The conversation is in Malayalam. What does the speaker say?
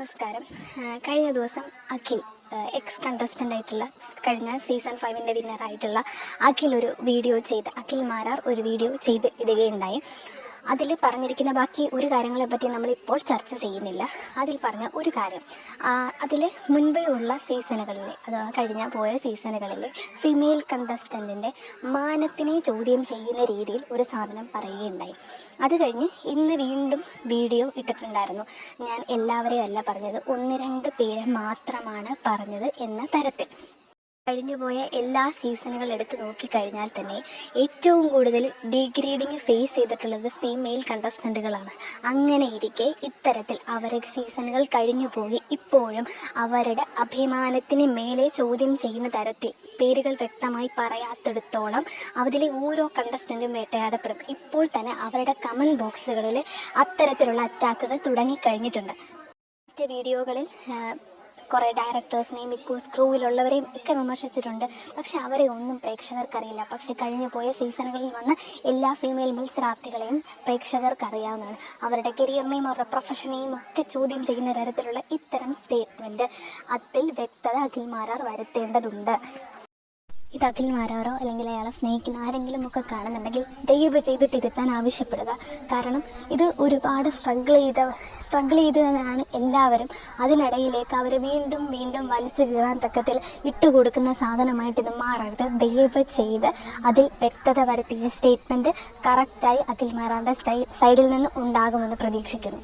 നമസ്കാരം. കഴിഞ്ഞ ദിവസം അഖിൽ എക്സ് കണ്ടസ്റ്റന്റ് ആയിട്ടുള്ള കഴിഞ്ഞ സീസൺ ഫൈവിന്റെ വിന്നറായിട്ടുള്ള അഖിൽ ഒരു വീഡിയോ ചെയ്ത് അഖിൽ മാരാർ ഒരു വീഡിയോ ചെയ്ത് ഇടുകയുണ്ടായി. അതിൽ പറഞ്ഞിരിക്കുന്ന ബാക്കി ഒരു കാര്യങ്ങളെ പറ്റി നമ്മളിപ്പോൾ ചർച്ച ചെയ്യുന്നില്ല. അതിൽ പറഞ്ഞ ഒരു കാര്യം. അതിൽ മുൻപേ ഉള്ള സീസണുകളിലെ അഥവാ കഴിഞ്ഞ പോയ സീസണുകളിലെ ഫിമെയിൽ കണ്ടസ്റ്റന്റിന്റെ മാനത്തിനെ ചോദ്യം ചെയ്യുന്ന രീതിയിൽ ഒരു സാധനം പറയുകയുണ്ടായി. അത് കഴിഞ്ഞ് ഇന്ന് വീണ്ടും വീഡിയോ ഇട്ടിട്ടുണ്ടായിരുന്നു. ഞാൻ എല്ലാവരെയും അല്ല പറഞ്ഞത് ഒന്ന് രണ്ട് പേരെ മാത്രമാണ് പറഞ്ഞത് എന്ന തരത്തിൽ. കഴിഞ്ഞുപോയ എല്ലാ സീസണുകൾ എടുത്ത് നോക്കിക്കഴിഞ്ഞാൽ തന്നെ ഏറ്റവും കൂടുതൽ ഡീഗ്രേഡിങ് ഫേസ് ചെയ്തിട്ടുള്ളത് ഫീമെയിൽ കണ്ടസ്റ്റന്റുകളാണ്. അങ്ങനെ ഇരിക്കെ ഇത്തരത്തിൽ അവരെ സീസണുകൾ കഴിഞ്ഞു പോയി. ഇപ്പോഴും അവരുടെ അഭിമാനത്തിന് മേലെ ചോദ്യം ചെയ്യുന്ന തരത്തിൽ പേരുകൾ വ്യക്തമായി പറയാത്തിടത്തോളം അതിലെ ഓരോ കണ്ടസ്റ്റന്റും വേട്ടയാടപ്പെടും. ഇപ്പോൾ തന്നെ അവരുടെ കമന്റ് ബോക്സുകളിൽ അത്തരത്തിലുള്ള അറ്റാക്കുകൾ തുടങ്ങിക്കഴിഞ്ഞിട്ടുണ്ട്. മറ്റ് വീഡിയോകളിൽ കുറേ ഡയറക്ടേഴ്സിനെയും ബിഗ് ബോസ് ക്രൂവിലുള്ളവരെയും ഒക്കെ വിമർശിച്ചിട്ടുണ്ട്. പക്ഷെ അവരെ ഒന്നും പ്രേക്ഷകർക്കറിയില്ല. പക്ഷെ കഴിഞ്ഞു പോയ സീസണുകളിൽ വന്ന എല്ലാ ഫീമെയിൽ മത്സരാർത്ഥികളെയും പ്രേക്ഷകർക്കറിയാവുന്നതാണ്. അവരുടെ കരിയറിനെയും അവരുടെ പ്രൊഫഷനെയും ഒക്കെ ചോദ്യം ചെയ്യുന്ന തരത്തിലുള്ള ഇത്തരം സ്റ്റേറ്റ്മെന്റ് അതിൽ വ്യക്തത അഖിൽമാരാർ വരുത്തേണ്ടതുണ്ട്. ഇത് അഖിൽ മാരാറോ അല്ലെങ്കിൽ അയാളെ സ്നേഹിക്കുന്ന ആരെങ്കിലും ഒക്കെ കാണുന്നുണ്ടെങ്കിൽ ദയവ് ചെയ്ത് തിരുത്താൻ ആവശ്യപ്പെടുക. കാരണം ഇത് ഒരുപാട് സ്ട്രഗിൾ ചെയ്ത സ്ട്രഗിൾ ചെയ്തതാണ് എല്ലാവരും. അതിനിടയിലേക്ക് അവർ വീണ്ടും വീണ്ടും വലിച്ചു കീറാൻ തക്കത്തിൽ ഇട്ടുകൊടുക്കുന്ന സാധനമായിട്ട് ഇത് മാറരുത്. ദയവ് ചെയ്ത് അതിൽ വ്യക്തത വരുത്തിയ സ്റ്റേറ്റ്മെന്റ് കറക്റ്റായി അഖിൽ മാരാറിന്റെ സ്റ്റൈ സൈഡിൽ നിന്ന് ഉണ്ടാകുമെന്ന് പ്രതീക്ഷിക്കുന്നു.